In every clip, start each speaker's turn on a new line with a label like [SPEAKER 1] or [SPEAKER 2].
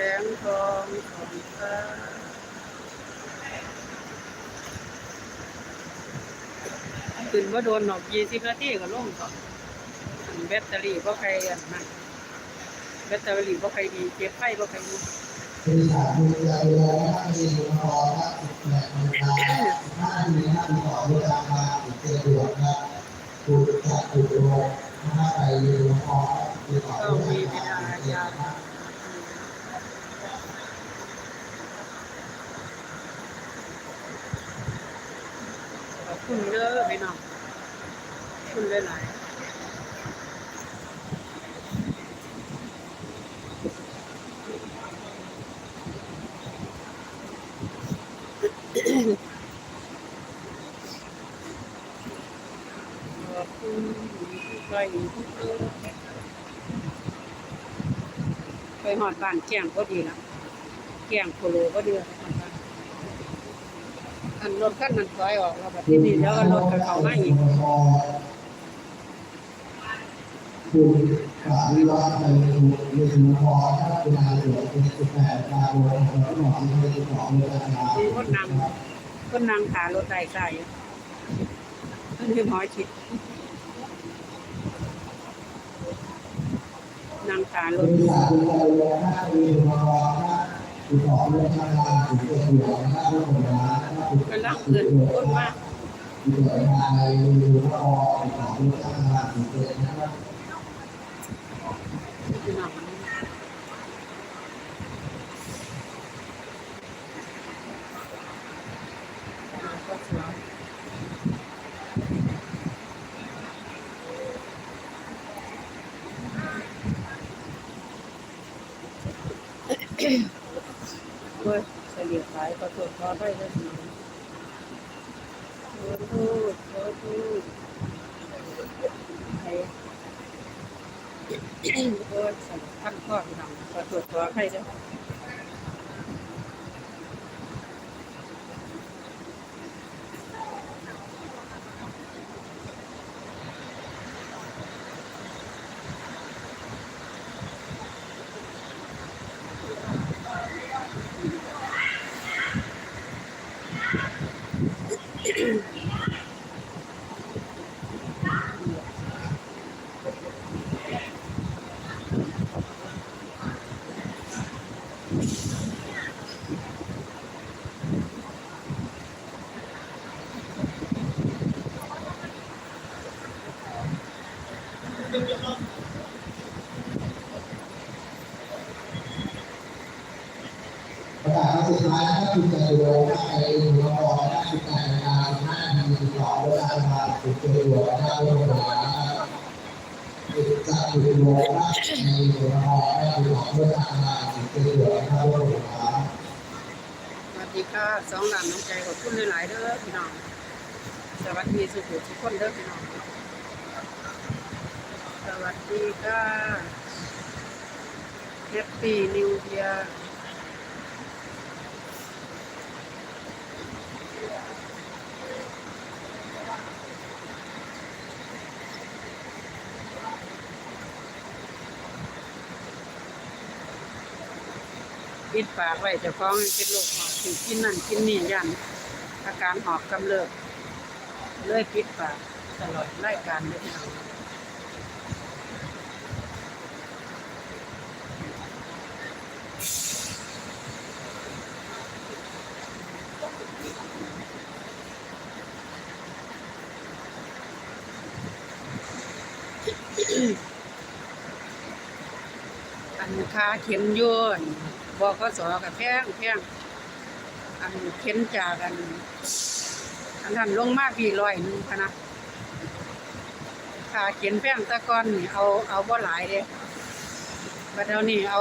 [SPEAKER 1] สงทองของฟ้าขึ้นว่าโดนหนอกยี่สิบนาทีก็ลงก่อนแบตเตอรี่ก็ใครอันนั้นแบตเตอรี่ก็ใครดีเก็บไฟก็ใครดี
[SPEAKER 2] คือสาธุใจแล้วถ้ามีหลวงพ่อถ้าแหลกมันมานมีท่านขอเวลามาติดเจดวดนะถูกจับถูกโลงถ้าไปลวงพ่อคือขอ
[SPEAKER 1] ต้อ
[SPEAKER 2] เว
[SPEAKER 1] มี
[SPEAKER 2] ลามาติดเจ
[SPEAKER 1] ญา
[SPEAKER 2] ด
[SPEAKER 1] ขอบคุณเด้อพี่น้องคุณหลายๆขอบคุณไปหอดบ้านแจ้งก็ดีละแจ้งโคโลก็ดีละหอด อันรถขั้นนั้นถอยออกแล้วแบบที่นี่แล้วก็รถกับเขามาอีก
[SPEAKER 2] คุณขาวิวัฒน์ในถูกมีหลวงพ่อถ้าเป็นนายหลวงเป็นสิบแปดดาวหลวงของหมอที่ไม่ได้ขอเวลามา
[SPEAKER 1] มีคนนั่งคนนั่งขารถไต่ใส่นั่นคือหมอชิดนั่งขารถ
[SPEAKER 2] คือสาธุใจแล้วถ้ามีหลวงพ่อถ้าคือขอเวลามาถึ งเจดวดถ้าผู้คนมาถ้าถูก
[SPEAKER 1] กำลังเกิดคนมาก
[SPEAKER 2] ที่ เกิดมาในหลวงพ่อของเวลามาถึงเจดนะครับ
[SPEAKER 1] พี่น้องก็สวยเฉลี่ยขายก็ตัวพอได้แล้วสิโอ้พูโอ้พูดใครเออสำคัญข้อพี่น้งขอตรวจตัวให้ได้
[SPEAKER 2] กาศสุดท้ายถ้าคุณจะดูว่าใครหลวงพ่อถ้าคุณแต่งงานถ้ามีติดต่อเวลามาถึงเจดวดถ้าผู้คนมาจะถูกโลงในหลวงพ่อถ้าคุณขอเวลามาถึงเจดวดถ้าผู้คนมา
[SPEAKER 1] สวัสดีค่ะสองหลานน้องใจขอบคุณหลายๆเด้อพี่น้องสวัสดีสุขุทุกคนเด้อพี่น้องสวัสดีค่ะแฮป ปิดปากไว้จะฟ้องเป็นโรคหอบถือกินนั่นกินนี่ยันอาการหอบกำเริบเลยปิดปากตลอดรายการเลยนะ อันคาเข็มโยนบอกก็สอกับแพงแพงอันเข็มจากอันอันนั้นลงมาพี่ร้อยนึงพะนะคาเข็มแพงตะกอนนี่เอาเอาบ่หลายเด้บัดเดี๋ยวนี้เอา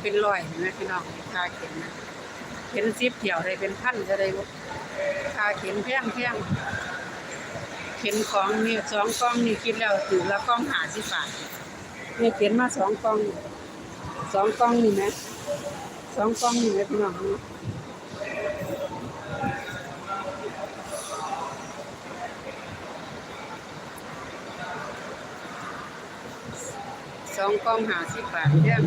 [SPEAKER 1] เป็นร้อยนะพี่น้องคาเข็มนะเข็มซิบเที่ยวได้เป็นพันจะได้บ่คาเข็มแพงแพงเข็มของนี่สองกล่องนี่คิดแล้วถือละกล่องหาสิบบาทเนี่ยเขียนมาสองกล่อง สองกล้องนี่ไหมสองกล้องนี่ไหมพี่น้องสองกล้องหาสิบบาทเนี่ย